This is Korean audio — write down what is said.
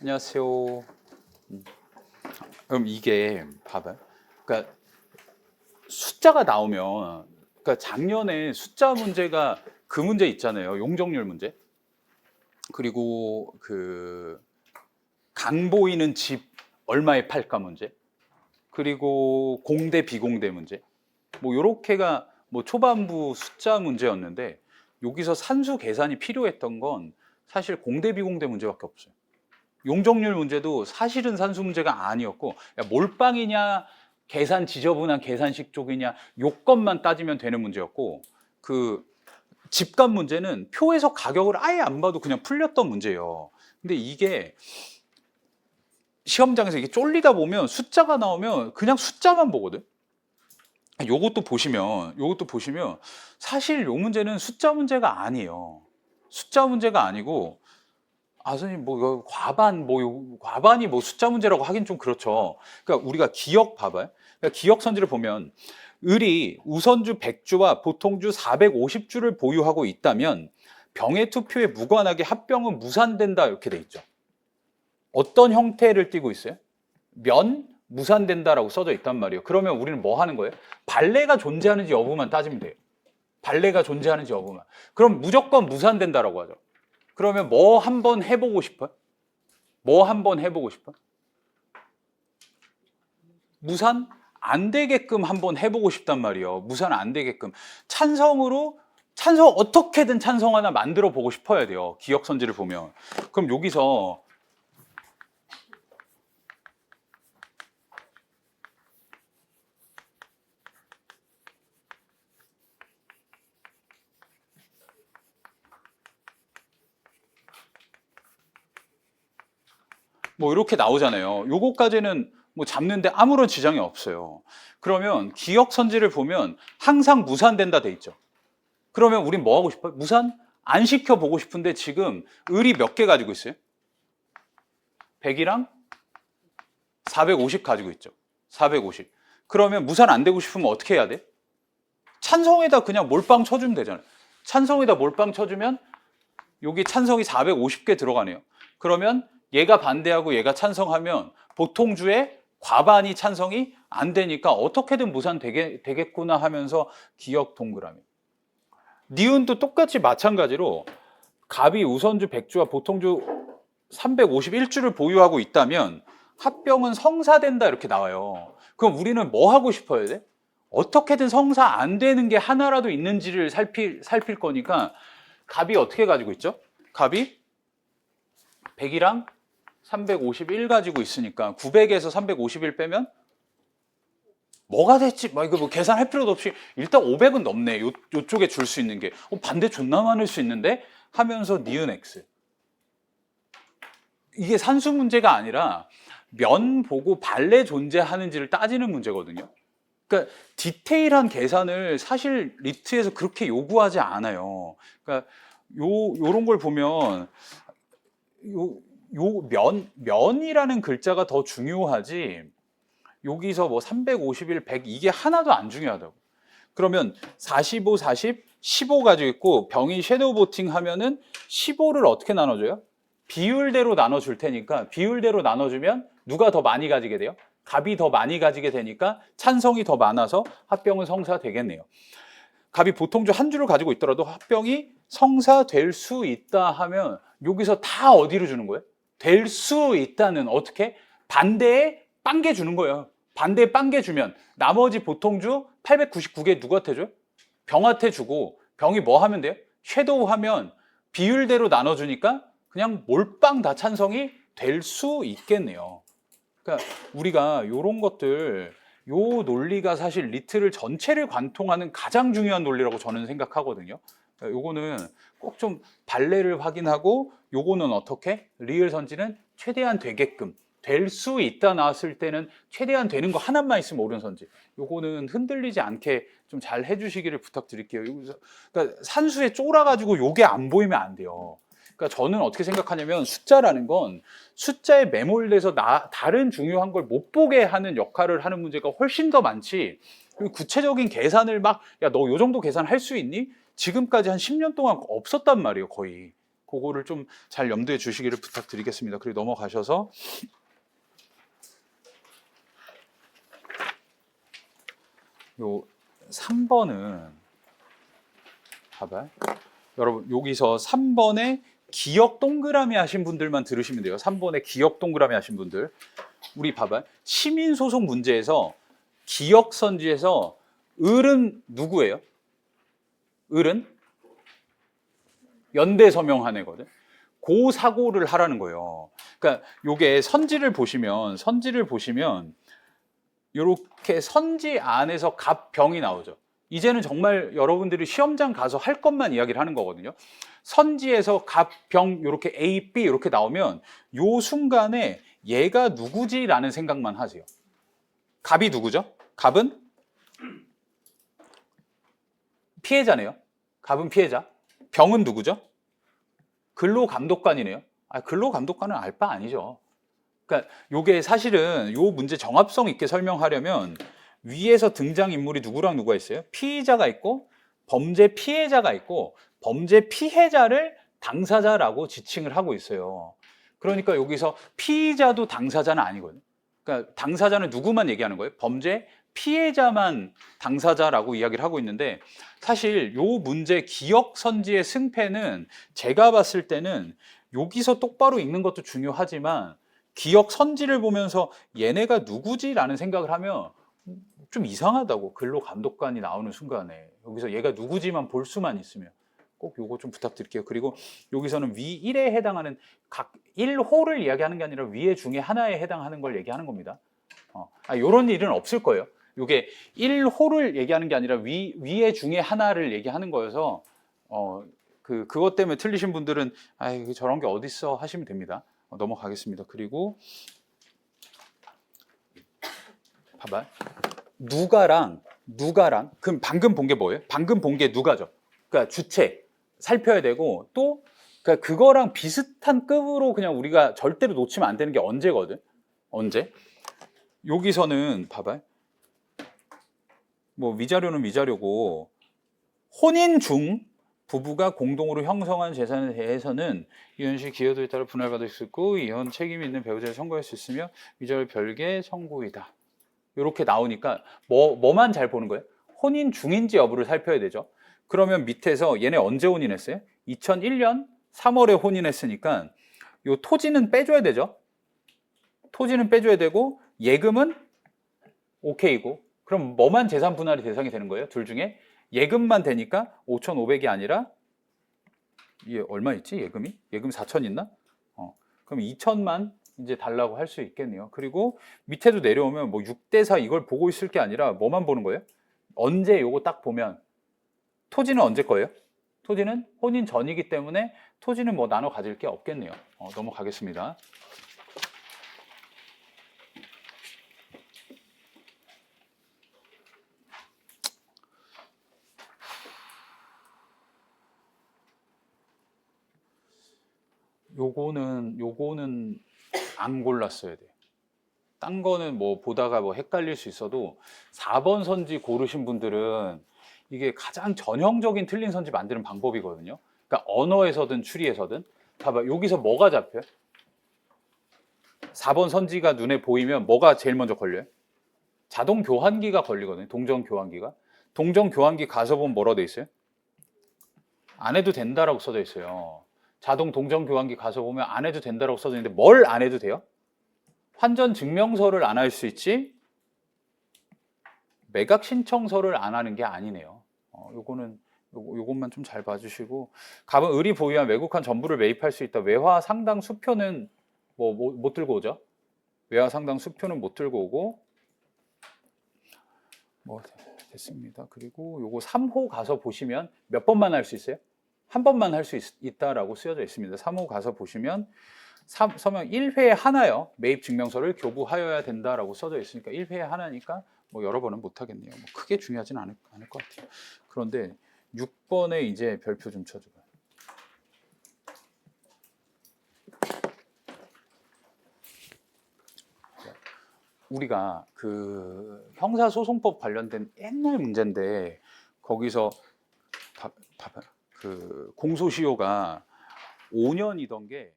안녕하세요. 음. 그럼 이게 봐봐요. 그러니까 숫자가 나오면 그러니까 작년에 숫자 문제가 그 문제 있잖아요. 용적률 문제. 그리고 그 강 보이는 집 얼마에 팔까 문제. 그리고 공대 비공대 문제. 뭐 요렇게가 뭐 초반부 숫자 문제였는데 여기서 산수 계산이 필요했던 건 사실 공대 비공대 문제밖에 없어요. 용적률 문제도 사실은 산수 문제가 아니었고 야, 몰빵이냐 계산 지저분한 계산식 쪽이냐 요것만 따지면 되는 문제였고 그 집값 문제는 표에서 가격을 아예 안 봐도 그냥 풀렸던 문제예요. 근데 이게 시험장에서 이게 쫄리다 보면 숫자가 나오면 그냥 숫자만 보거든. 요것도 보시면 요것도 보시면 사실 요 문제는 숫자 문제가 아니에요. 숫자 문제가 아니고 아 선생님 뭐 이거 과반 뭐 요- 과반이 뭐 숫자 문제라고 하긴 좀 그렇죠. 그러니까 우리가 기억 봐봐요. 그러니까 기억 선지를 보면 을이 우선주 100주와 보통주 450주를 보유하고 있다면 병의 투표에 무관하게 합병은 무산된다 이렇게 돼 있죠. 어떤 형태를 띠고 있어요? 면 무산된다라고 써져 있단 말이에요. 그러면 우리는 뭐 하는 거예요? 발레가 존재하는지 여부만 따지면 돼요. 발레가 존재하는지 여부만. 그럼 무조건 무산된다라고 하죠. 그러면 뭐 한번 해보고 싶어요? 뭐 한번 해보고 싶어요? 무산 안 되게끔 한번 해보고 싶단 말이에요. 무산 안 되게끔 찬성으로 찬성 어떻게든 찬성 하나 만들어 보고 싶어야 돼요. 기억 선지를 보면 그럼 여기서 뭐 이렇게 나오잖아요. 요거까지는 뭐 잡는데 아무런 지장이 없어요. 그러면 기억 선지를 보면 항상 무산된다 돼 있죠. 그러면 우린 뭐 하고 싶어요? 무산 안 시켜 보고 싶은데 지금 을이 몇 개 가지고 있어요? 100이랑 450 가지고 있죠. 450. 그러면 무산 안 되고 싶으면 어떻게 해야 돼? 찬성에다 그냥 몰빵 쳐주면 되잖아요. 찬성에다 몰빵 쳐주면 여기 찬성이 450개 들어가네요. 그러면 얘가 반대하고 얘가 찬성하면 보통주의 과반이 찬성이 안 되니까 어떻게든 무산 되게, 되겠구나 하면서 기억 동그라미. 니은도 똑같이 마찬가지로 갑이 우선주 100주와 보통주 351주를 보유하고 있다면 합병은 성사된다 이렇게 나와요. 그럼 우리는 뭐 하고 싶어야 돼? 어떻게든 성사 안 되는 게 하나라도 있는지를 살필, 살필 거니까 갑이 어떻게 가지고 있죠? 갑이 100이랑 351 가지고 있으니까 900에서 351 빼면 뭐가 됐지? 막 이거 뭐 계산할 필요도 없이 일단 500은 넘네. 요, 요쪽에 줄 수 있는 게 어, 반대 존나 많을 수 있는데 하면서 니은 x 이게 산수 문제가 아니라 면 보고 발레 존재하는지를 따지는 문제거든요. 그러니까 디테일한 계산을 사실 리트에서 그렇게 요구하지 않아요. 그러니까 요 요런 걸 보면 요, 요 면, 면이라는 글자가 더 중요하지 여기서 뭐 351, 100 이게 하나도 안 중요하다고. 그러면 45, 40, 15 가지고 있고 병이 섀도우 보팅 하면은 15를 어떻게 나눠줘요? 비율대로 나눠줄 테니까 비율대로 나눠주면 누가 더 많이 가지게 돼요? 갑이 더 많이 가지게 되니까 찬성이 더 많아서 합병은 성사 되겠네요. 갑이 보통 주 한 주를 가지고 있더라도 합병이 성사될 수 있다 하면 여기서 다 어디로 주는 거예요? 될 수 있다는 어떻게? 반대에 빵개 주는 거예요. 반대에 빵개 주면 나머지 보통주 899개 누구한테 줘요? 병한테 주고 병이 뭐 하면 돼요? 섀도우 하면 비율대로 나눠주니까 그냥 몰빵 다 찬성이 될 수 있겠네요. 그러니까 우리가 이런 것들 요 논리가 사실 리트를 전체를 관통하는 가장 중요한 논리라고 저는 생각하거든요. 그러니까 요거는 꼭 좀 발레를 확인하고 요거는 어떻게 리을 선지는 최대한 되게끔 될 수 있다 나왔을 때는 최대한 되는 거 하나만 있으면 옳은 선지. 요거는 흔들리지 않게 좀 잘 해주시기를 부탁드릴게요. 그러니까 산수에 쫄아 가지고 요게 안 보이면 안 돼요. 그러니까 저는 어떻게 생각하냐면 숫자라는 건 숫자에 매몰돼서 나, 다른 중요한 걸 못 보게 하는 역할을 하는 문제가 훨씬 더 많지. 그리고 구체적인 계산을 막, 야, 너 요 정도 계산 할 수 있니? 지금까지 한 10년 동안 없었단 말이에요, 거의. 그거를 좀 잘 염두에 주시기를 부탁드리겠습니다. 그리고 넘어가셔서 요 3번은 봐봐요. 여러분 여기서 3번에 기억 동그라미 하신 분들만 들으시면 돼요. 3번에 기억 동그라미 하신 분들. 우리 봐봐요. 시민 소송 문제에서 기억 선지에서 을은 누구예요? 을은 연대 서명한 애거든. 고 사고를 하라는 거예요. 그러니까 요게 선지를 보시면 선지를 보시면 요렇게 선지 안에서 갑 병이 나오죠. 이제는 정말 여러분들이 시험장 가서 할 것만 이야기를 하는 거거든요. 선지에서 갑, 병 이렇게 A, B 이렇게 나오면 요 순간에 얘가 누구지라는 생각만 하세요. 갑이 누구죠? 갑은 피해자네요. 갑은 피해자. 병은 누구죠? 근로감독관이네요. 아, 근로감독관은 알 바 아니죠. 그러니까 요게 사실은 요 문제 정합성 있게 설명하려면 위에서 등장 인물이 누구랑 누가 있어요? 피의자가 있고 범죄 피해자가 있고 범죄 피해자를 당사자라고 지칭을 하고 있어요. 그러니까 여기서 피의자도 당사자는 아니거든요. 그러니까 당사자는 누구만 얘기하는 거예요? 범죄 피해자만 당사자라고 이야기를 하고 있는데 사실 요 문제 기억 선지의 승패는 제가 봤을 때는 여기서 똑바로 읽는 것도 중요하지만 기억 선지를 보면서 얘네가 누구지라는 생각을 하면 좀 이상하다고 근로 감독관이 나오는 순간에 여기서 얘가 누구지만 볼 수만 있으면 꼭 요거 좀 부탁드릴게요. 그리고 여기서는 위 1에 해당하는 각 1호를 이야기하는 게 아니라 위에 중에 하나에 해당하는 걸 얘기하는 겁니다. 어, 아, 요런 일은 없을 거예요. 요게 1호를 얘기하는 게 아니라 위, 위에 중에 하나를 얘기하는 거여서 어, 그, 그것 때문에 틀리신 분들은 아 저런 게 어딨어 하시면 됩니다. 어, 넘어가겠습니다. 그리고 봐봐. 누가랑 누가랑 그럼 방금 본 게 뭐예요? 방금 본 게 누가죠? 그러니까 주체 살펴야 되고 또 그러니까 그거랑 비슷한 급으로 그냥 우리가 절대로 놓치면 안 되는 게 언제거든? 언제? 여기서는 봐봐. 뭐 위자료는 위자료고 혼인 중 부부가 공동으로 형성한 재산에 대해서는 이혼 시 기여도에 따라 분할받을 수 있고 이혼 책임이 있는 배우자를 청구할 수 있으며 위자료 별개 청구이다. 이렇게 나오니까 뭐 뭐만 잘 보는 거예요? 혼인 중인지 여부를 살펴야 되죠. 그러면 밑에서 얘네 언제 혼인했어요? 2001년 3월에 혼인했으니까 요 토지는 빼줘야 되죠. 토지는 빼줘야 되고 예금은 오케이고 그럼 뭐만 재산 분할이 대상이 되는 거예요? 둘 중에 예금만 되니까 5,500이 아니라 이게 얼마 있지 예금이? 예금 4천 있나? 어, 그럼 2천만 이제 달라고 할 수 있겠네요. 그리고 밑에도 내려오면 뭐 6대 4 이걸 보고 있을 게 아니라 뭐만 보는 거예요? 언제 요거 딱 보면 토지는 언제 거예요? 토지는 혼인 전이기 때문에 토지는 뭐 나눠 가질 게 없겠네요. 어, 넘어가겠습니다. 요거는 요거는 안 골랐어야 돼요. 딴 거는 뭐 보다가 뭐 헷갈릴 수 있어도 4번 선지 고르신 분들은 이게 가장 전형적인 틀린 선지 만드는 방법이거든요. 그러니까 언어에서든 추리에서든 봐봐 여기서 뭐가 잡혀요? 4번 선지가 눈에 보이면 뭐가 제일 먼저 걸려요? 자동 교환기가 걸리거든요. 동전 교환기가. 동전 교환기 가서 보면 뭐라고 돼 있어요? 안 해도 된다라고 써져 있어요. 자동 동전 교환기 가서 보면 안 해도 된다라고 써져 있는데 뭘 안 해도 돼요? 환전 증명서를 안 할 수 있지 매각 신청서를 안 하는 게 아니네요. 어, 요거는 요거, 요것만 좀 잘 봐주시고 갑은 을이 보유한 외국한 전부를 매입할 수 있다. 외화 상당 수표는 뭐 못 들고 오죠. 외화 상당 수표는 못 들고 오고 뭐 됐습니다. 그리고 요거 3호 가서 보시면 몇 번만 할 수 있어요? 한 번만 할 수 있다라고 쓰여져 있습니다. 3호 가서 보시면 삼- 서명 1회에 하나요. 매입 증명서를 교부하여야 된다라고 써져 있으니까 1회에 하나니까 뭐 여러 번은 못 하겠네요. 뭐 크게 중요하진 않을, 않을 것 같아요. 그런데 6번에 이제 별표 좀 쳐줘요. 우리가 그 형사소송법 관련된 옛날 문제인데 거기서 봐- 봐봐요. 그 공소시효가 5년이던 게